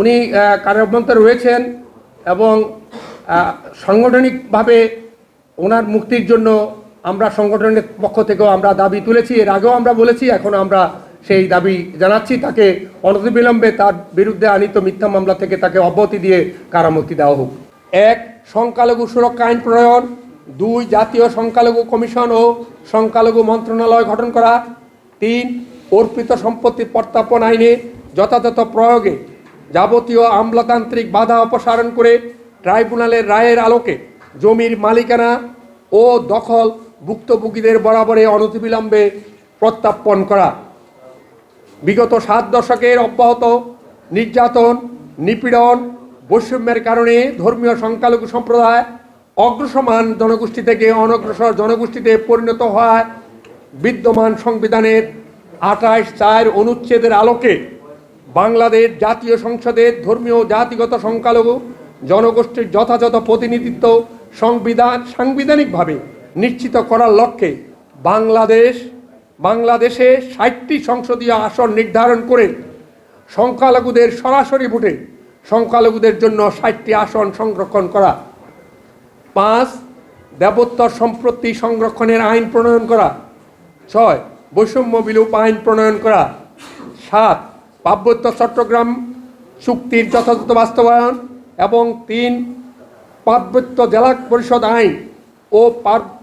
উনি কারাবন্তে রয়েছেন এবং সাংগঠনিকভাবে ওনার মুক্তির জন্য আমরা সংগঠনের পক্ষ থেকেও আমরা দাবি তুলেছি। এর আগেও আমরা বলেছি এখন আমরা সেই দাবি জানাচ্ছি। তাকে অনতিবিলম্বে তার বিরুদ্ধে আনিত মিথ্যা মামলা থেকে তাকে অব্যাহতি দিয়ে কারামুক্তি দেওয়া হোক। এক, সংখ্যালঘু সুরক্ষা আইন প্রণয়ন। দুই, জাতীয় সংখ্যালঘু কমিশন ও সংখ্যালঘু মন্ত্রণালয় গঠন করা। তিন, অর্পিত সম্পত্তি প্রত্যাপন আইনে যথাযথ প্রয়োগে যাবতীয় আমলাতান্ত্রিক বাধা অপসারণ করে ট্রাইব্যুনালের রায়ের আলোকে জমির মালিকানা ও দখল ভুক্তভোগীদের বরাবরে অনতিবিলম্বে প্রত্যাপন করা। বিগত সাত দশকের অব্যাহত নির্যাতন, নিপীড়ন, বৈষম্যের কারণে ধর্মীয় সংখ্যালঘু সম্প্রদায় অগ্রসমান জনগোষ্ঠী থেকে অনগ্রসর জনগোষ্ঠীতে পরিণত হওয়ায় বিদ্যমান সংবিধানের আঠাশ চার অনুচ্ছেদের আলোকে বাংলাদেশ জাতীয় সংসদের ধর্মীয় জাতিগত সংখ্যালঘু জনগোষ্ঠীর যথাযথ প্রতিনিধিত্ব সংবিধান সাংবিধানিকভাবে নিশ্চিত করার লক্ষ্যে বাংলাদেশ, বাংলাদেশে ষাটটি সংসদীয় আসন নির্ধারণ করে সংখ্যালঘুদের সরাসরি ভোটে সংখ্যালঘুদের জন্য ষাটটি আসন সংরক্ষণ করা। পাঁচ, দেবোত্তর সম্পত্তি সংরক্ষণের আইন প্রণয়ন করা। ছয় বৈষম্য বিলোপ আইন প্রণয়ন করা। সাত পার্বত্য চট্টগ্রাম চুক্তির যথাযথ বাস্তবায়ন এবং তিন পার্বত্য জেলা পরিষদ আইন ও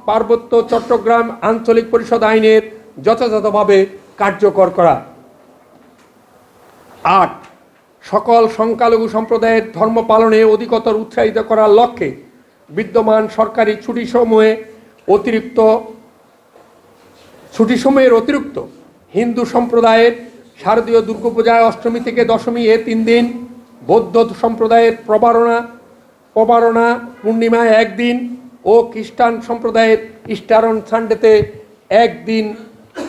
পার্বত্য চট্টগ্রাম আঞ্চলিক পরিষদ আইনের যথাযথভাবে কার্যকর করা। আট, সকল সংখ্যালঘু সম্প্রদায়ের ধর্ম পালনে অধিকতর উৎসাহিত করার লক্ষ্যে বিদ্যমান সরকারি ছুটি সময়ে অতিরিক্ত ছুটি সময়ের অতিরিক্ত হিন্দু সম্প্রদায়ের শারদীয় দুর্গাপূজায় অষ্টমী থেকে দশমী এ তিন দিন, বৌদ্ধ সম্প্রদায়ের প্রবারণা প্রবারণা পূর্ণিমায় একদিন ও খ্রিস্টান সম্প্রদায়ের ইস্টারন সানডেতে একদিন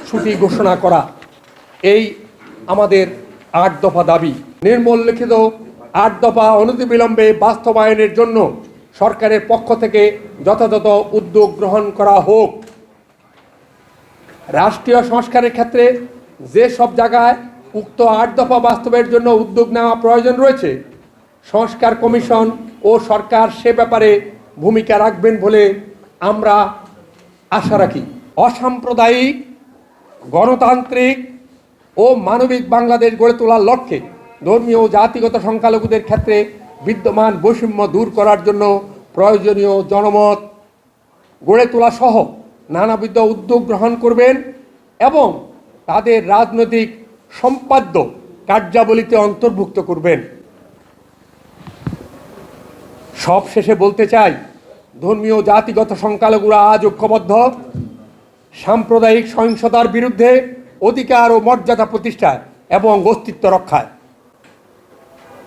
ছুটি ঘোষণা করা। এই আমাদের আট দফা দাবি। নির্মল্লিখিত আট দফা অনতিবিলম্বে বাস্তবায়নের জন্য সরকারের পক্ষ থেকে যথাযথ উদ্যোগ গ্রহণ করা হোক। রাষ্ট্রীয় সংস্কারের ক্ষেত্রে যে সব জায়গায় উক্ত আট দফা বাস্তবের জন্য উদ্যোগ নেওয়া প্রয়োজন রয়েছে, সংস্কার কমিশন ও সরকার সে ব্যাপারে ভূমিকা রাখবেন বলে আমরা আশা রাখি। অসাম্প্রদায়িক, গণতান্ত্রিক ও মানবিক বাংলাদেশ গড়ে তোলার লক্ষ্যে ধর্মীয় ও জাতিগত সংখ্যালঘুদের ক্ষেত্রে বিদ্যমান বৈষম্য দূর করার জন্য প্রয়োজনীয় জনমত গড়ে তোলা সহ নানাবিধ উদ্যোগ গ্রহণ করবেন এবং তাদের রাজনৈতিক সম্পাদ্য কার্যাবলীতে অন্তর্ভুক্ত করবেন। সব শেষে বলতে চাই, ধর্মীয় জাতিগত সংখ্যালঘুরা আজ ঐক্যবদ্ধ। সাম্প্রদায়িক সহিংসতার বিরুদ্ধে অধিকার ও মর্যাদা প্রতিষ্ঠায় এবং অস্তিত্ব রক্ষায়।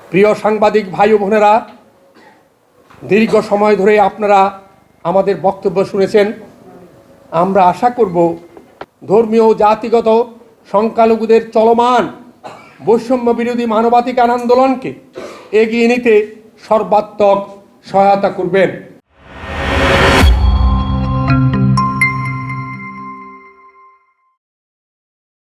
প্রিয় সাংবাদিক ভাই ও বোনেরা, দীর্ঘ সময় ধরে আপনারা আমাদের বক্তব্য শুনেছেন। আমরা আশা করব ধর্মীয় জাতিগত সংখ্যালঘুদের চলমান বৈষম্য বিরোধী মানবাধিকার আন্দোলনকে এগিয়ে নিতে সর্বাত্মক সহায়তা করবেন।